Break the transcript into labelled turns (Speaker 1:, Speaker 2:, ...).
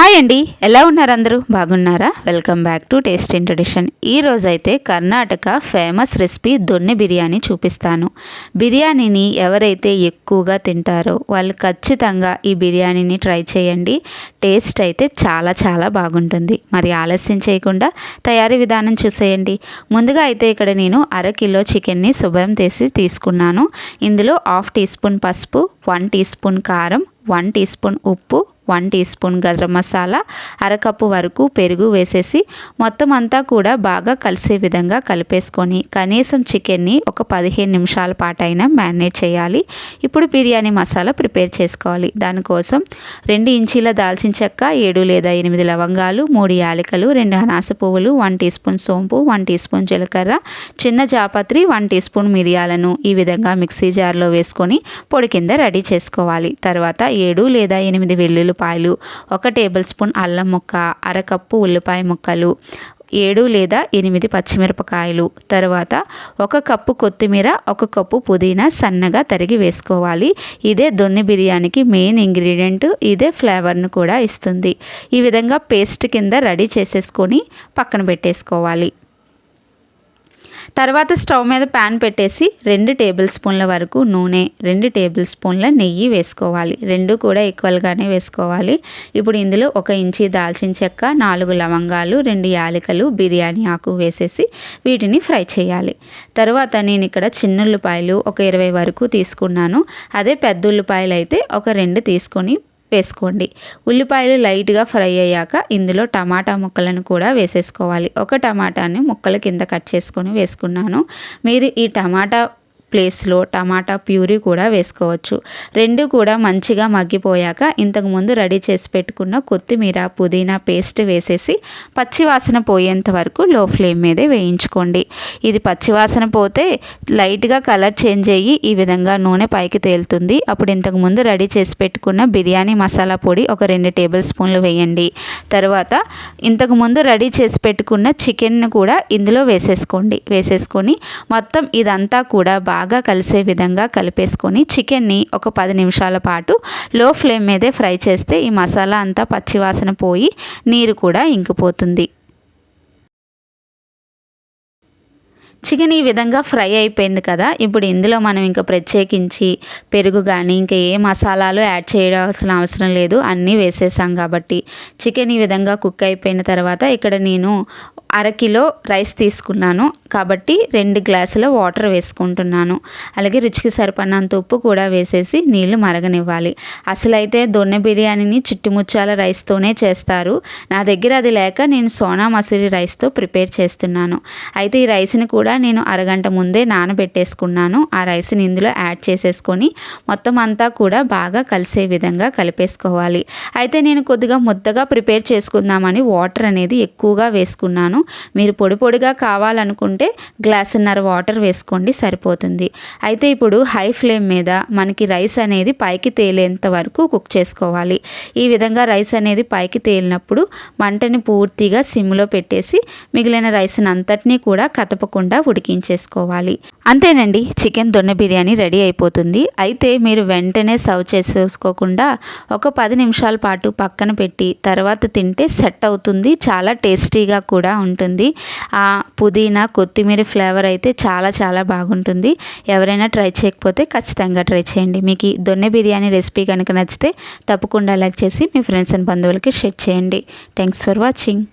Speaker 1: Hi అండి. ఎలా ఉన్నారు అందరూ? బాగున్నారా? Welcome back to Taste in Tradition ఈరోజైతే కర్ణాటక ఫేమస్ రెసిపీ దొన్నె బిర్యానీ చూపిస్తాను. బిర్యానీని ఎవరైతే ఎక్కువగా తింటారో వాళ్ళు ఖచ్చితంగా ఈ బిర్యానీని ట్రై చేయండి. టేస్ట్ అయితే చాలా చాలా బాగుంటుంది. మరి ఆలస్యం చేయకుండా తయారీ విధానం చూసేయండి. ముందుగా అయితే ఇక్కడ నేను అర కిలో చికెన్ని శుభ్రం చేసి తీసుకున్నాను. ఇందులో హాఫ్ టీ స్పూన్ పసుపు వన్ టీ స్పూన్ కారం వన్ టీ స్పూన్ ఉప్పు one teaspoon garam masala అరకప్పు వరకు పెరుగు వేసేసి మొత్తం అంతా కూడా బాగా కలిసే విధంగా కలిపేసుకొని కనీసం చికెన్ని ఒక పదిహేను నిమిషాల పాటు అయినా మ్యారినేట్ చేయాలి. ఇప్పుడు బిర్యానీ మసాలా ప్రిపేర్ చేసుకోవాలి. దానికోసం రెండు ఇంచీల దాల్చిన చెక్క ఏడు లేదా ఎనిమిది లవంగాలు మూడు యాలకలు రెండు అనాస పువ్వులు వన్ టీ స్పూన్ సోంపు వన్ టీ స్పూన్ జీలకర్ర చిన్న జాపత్రి వన్ టీ స్పూన్ మిరియాలను ఈ విధంగా మిక్సీ జార్లో వేసుకొని పొడి కింద రెడీ చేసుకోవాలి. తర్వాత ఏడు లేదా ఎనిమిది వెల్లుల్లిపాయలు ఒక టేబుల్ స్పూన్ అల్లం ముక్క అరకప్పు ఉల్లిపాయ ముక్కలు ఏడు లేదా ఎనిమిది పచ్చిమిరపకాయలు. తర్వాత ఒక కప్పు కొత్తిమీర ఒక కప్పు పుదీనా సన్నగా తరిగి వేసుకోవాలి. ఇదే దొన్ని బిర్యానీకి మెయిన్ ఇంగ్రీడియంట్. ఇదే ఫ్లేవర్ను కూడా ఇస్తుంది. ఈ విధంగా పేస్ట్ కింద రెడీ చేసేసుకొని పక్కన పెట్టేసుకోవాలి. తర్వాత స్టవ్ మీద ప్యాన్ పెట్టేసి రెండు టేబుల్ స్పూన్ల వరకు నూనె రెండు టేబుల్ స్పూన్ల నెయ్యి వేసుకోవాలి. రెండు కూడా ఈక్వల్గానే వేసుకోవాలి. ఇప్పుడు ఇందులో ఒక ఇంచి దాల్చిన చెక్క నాలుగు లవంగాలు రెండు యాలకలు బిర్యానీ ఆకు వేసేసి వీటిని ఫ్రై చేయాలి. తర్వాత నేను ఇక్కడ చిన్నుల్లిపాయలు ఒక ఇరవై వరకు తీసుకున్నాను. అదే పెద్ద ఉల్లిపాయలు అయితే ఒక రెండు తీసుకొని వేసుకోండి. ఉల్లిపాయలు లైట్గా ఫ్రై అయ్యాక ఇందులో టమాటా ముక్కలను కూడా వేసేసుకోవాలి. ఒక టమాటాని ముక్కల కింద కట్ చేసుకొని వేసుకున్నాను. మీరు ఈ టమాటా ప్లేస్లో టమాటా ప్యూరీ కూడా వేసుకోవచ్చు. రెండు కూడా మంచిగా మగ్గిపోయాక ఇంతకుముందు రెడీ చేసి పెట్టుకున్న కొత్తిమీర పుదీనా పేస్ట్ వేసేసి పచ్చివాసన పోయేంత వరకు లో ఫ్లేమ్ మీదే వేయించుకోండి. ఇది పచ్చివాసన పోతే లైట్గా కలర్ చేంజ్ అయ్యి ఈ విధంగా నూనె పైకి తేలుతుంది. అప్పుడు ఇంతకుముందు రెడీ చేసి పెట్టుకున్న బిర్యానీ మసాలా పొడి ఒక రెండు టేబుల్ స్పూన్లు వేయండి. తర్వాత ఇంతకుముందు రెడీ చేసి పెట్టుకున్న చికెన్ కూడా ఇందులో వేసేసుకోండి. వేసేసుకొని మొత్తం ఇదంతా కూడా బాగా బాగా కలిసే విధంగా కలిపేసుకొని చికెన్ని ఒక పది నిమిషాల పాటు లో ఫ్లేమ్ మీదే ఫ్రై చేస్తే ఈ మసాలా అంతా పచ్చివాసన పోయి నీరు కూడా ఇంకిపోతుంది. చికెన్ ఈ విధంగా ఫ్రై అయిపోయింది కదా ఇప్పుడు ఇందులో మనం ఇంకా ప్రత్యేకించి పెరుగు కానీ ఇంకా ఏ మసాలాలు యాడ్ చేయాల్సిన అవసరం లేదు అన్నీ వేసేసాం కాబట్టి. చికెన్ ఈ విధంగా కుక్ అయిపోయిన తర్వాత ఇక్కడ నేను అరకిలో రైస్ తీసుకున్నాను. కాబట్టి రెండు గ్లాసుల వాటర్ వేసుకుంటున్నాను. అలాగే రుచికి సరిపడినంత ఉప్పు కూడా వేసేసి నీళ్ళు మరగనివ్వాలి. అసలు అయితే దొన్నె బిర్యానీని చిట్టుముచ్చాల రైస్తోనే చేస్తారు. నా దగ్గర అది లేక నేను సోనా మసూరి రైస్తో ప్రిపేర్ చేస్తున్నాను. అయితే ఈ రైస్ని కూడా నేను అరగంట ముందే నానబెట్టేసుకున్నాను. ఆ రైస్ని ఇందులో యాడ్ చేసేసుకొని మొత్తం అంతా కూడా బాగా కలిసే విధంగా కలిపేసుకోవాలి. అయితే నేను కొద్దిగా ముద్దగా ప్రిపేర్ చేసుకుందామని వాటర్ అనేది ఎక్కువగా వేసుకున్నాను. మీరు పొడి పొడిగా కావాలనుకుంటే గ్లాసున్నర వాటర్ వేసుకోండి సరిపోతుంది. అయితే ఇప్పుడు హై ఫ్లేమ్ మీద మనకి రైస్ అనేది పైకి తేలేంత వరకు కుక్ చేసుకోవాలి. ఈ విధంగా రైస్ అనేది పైకి తేలినప్పుడు మంటని పూర్తిగా సిమ్లో పెట్టేసి మిగిలిన రైస్ని అంతటినీ కూడా కదపకుండా ఉడికించేసుకోవాలి. అంతేనండి చికెన్ దొన్న బిర్యానీ రెడీ అయిపోతుంది. అయితే మీరు వెంటనే సర్వ్ చేసేసుకోకుండా ఒక పది నిమిషాల పాటు పక్కన పెట్టి తర్వాత తింటే సెట్ అవుతుంది చాలా టేస్టీగా కూడా ఉంటుంది ఆ పుదీనా కొత్తిమీర ఫ్లేవర్ అయితే చాలా చాలా బాగుంటుంది. ఎవరైనా ట్రై చేయకపోతే ఖచ్చితంగా ట్రై చేయండి. మీకు ఈ దొన్నె బిర్యానీ రెసిపీ కనుక నచ్చితే తప్పకుండా లైక్ చేసి మీ ఫ్రెండ్స్ అండ్ బంధువులకి షేర్ చేయండి. Thanks for watching.